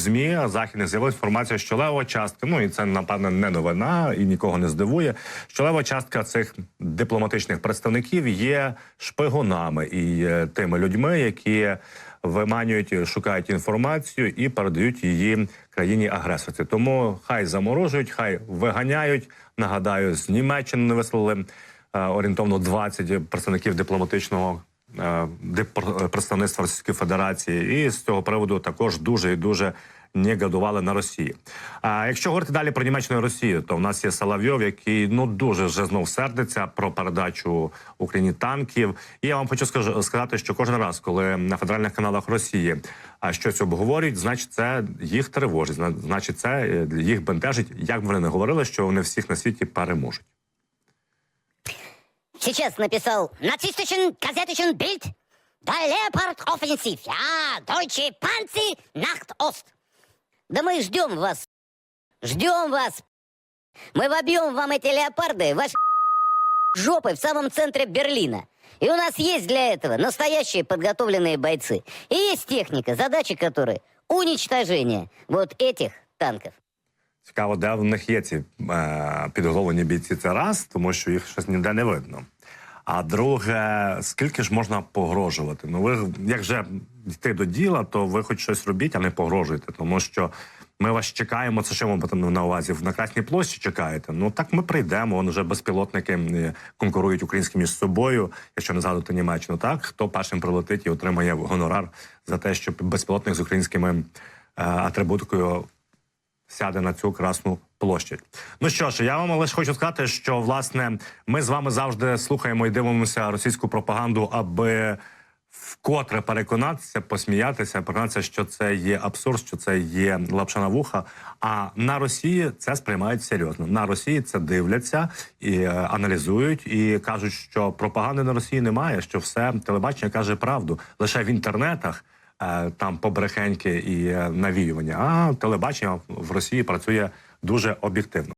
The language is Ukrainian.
змі західних з'явилася інформація, що лева частка, ну і це напевне не новина і нікого не здивує. Що лева частка цих дипломатичних представників є шпигунами і е, тими людьми, які виманюють, шукають інформацію і передають її країні агресорці. Тому хай заморожують, хай виганяють. Нагадаю, з Німеччини не вислали е, орієнтовно 20 представників дипломатичного дип- представництва Російської Федерації, і з цього приводу також дуже і дуже негодували на Росії. А якщо говорити далі про Німеччину і Росію, то в нас є Соловйов, який ну дуже вже знов сердиться про передачу Україні танків. І я вам хочу сказати, що кожен раз, коли на федеральних каналах Росії щось обговорюють, значить це їх тривожить. Значить, це е, їх бентежить. Як б вони не говорили, що вони всіх на світі переможуть. Сейчас написал нацистischen газетischen Bild. Der Leopard offensiv. Ja, deutsche Panzer Nacht Ost. Да мы ждем вас. Ждем вас. Мы вобьем вам эти леопарды, ваши жопы в самом центре Берлина. И у нас есть для этого настоящие подготовленные бойцы. И есть техника, задача которой уничтожение вот этих танков. Цікаво, де в них є ці е, підготовлені бійці. Це раз, тому що їх щось ніде не видно. А друге, скільки ж можна погрожувати? Ну, ви як же йти до діла, то ви хоч щось робіть, а не погрожуйте, тому що ми вас чекаємо. Це що ми потім на увазі? На Красній площі чекаєте? Ну так ми прийдемо. Вон вже безпілотники е, конкурують українські між собою, якщо не згадувати Німеччину. Так хто першим прилетить і отримає гонорар за те, що безпілотник з українськими е, атрибутикою сяде на цю красну площадь. Ну що ж, я вам лише хочу сказати, що власне ми з вами завжди слухаємо і дивимося російську пропаганду, аби вкотре переконатися, посміятися, переконатися, що це є абсурд, що це є лапша на вуха. А на Росії це сприймають серйозно. На Росії це дивляться і е, аналізують, і кажуть, що пропаганди на Росії немає, що все телебачення каже правду лише в інтернетах там побрехеньки і е, навіювання. А телебачення в Росії працює дуже об'єктивно.